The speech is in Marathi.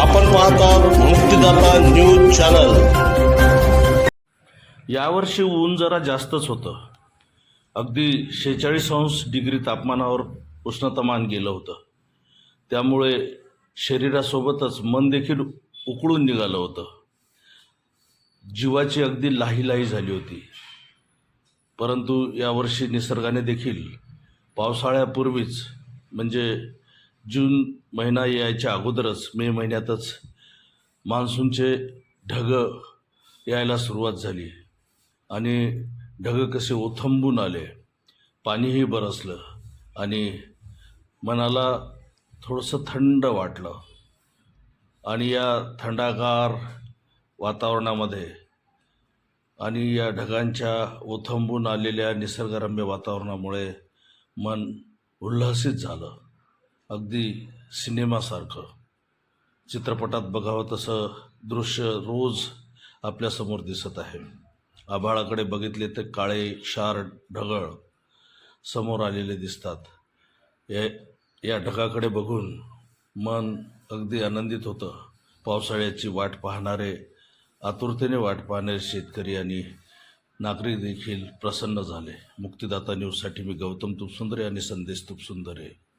आपण पाहतात मुक्तीदाता न्यूज चॅनल. यावर्षी ऊन जरा जास्तच होतं. अगदी शेहेचाळीस अंश डिग्री तापमानावर उष्णतामान गेलं होतं. त्यामुळे शरीरासोबतच मन देखील उकळून निघालं होतं. जीवाची अगदी लाही लाही झाली होती. परंतु यावर्षी निसर्गाने देखील पावसाळ्यापूर्वीच म्हणजे जून महिना यायच्या अगोदरच मे महिन्यातच मान्सूनचे ढग यायला सुरुवात झाली. आणि ढग कसे ओथंबून आले पाणीही बरसलं आणि मनाला थोडंसं थंड वाटलं. आणि या थंडागार वातावरणामध्ये आणि या ढगांच्या ओथंबून आलेल्या निसर्गरम्य वातावरणामुळे मन उल्हसित झालं. अगदी सिनेमासारखं. चित्रपटात बघावं तसं दृश्य रोज आपल्यासमोर दिसत आहे. आभाळाकडे बघितले तर काळे क्षार ढगळ समोर आलेले दिसतात. या या ढगाकडे बघून मन अगदी आनंदित होतं. पावसाळ्याची वाट पाहणारे आतुरतेने वाट पाहणारे शेतकरी आणि नागरिक देखील प्रसन्न झाले. मुक्तिदाता न्यूजसाठी मी गौतम तुपसुंदरे आणि संदेश तुपसुंदरे.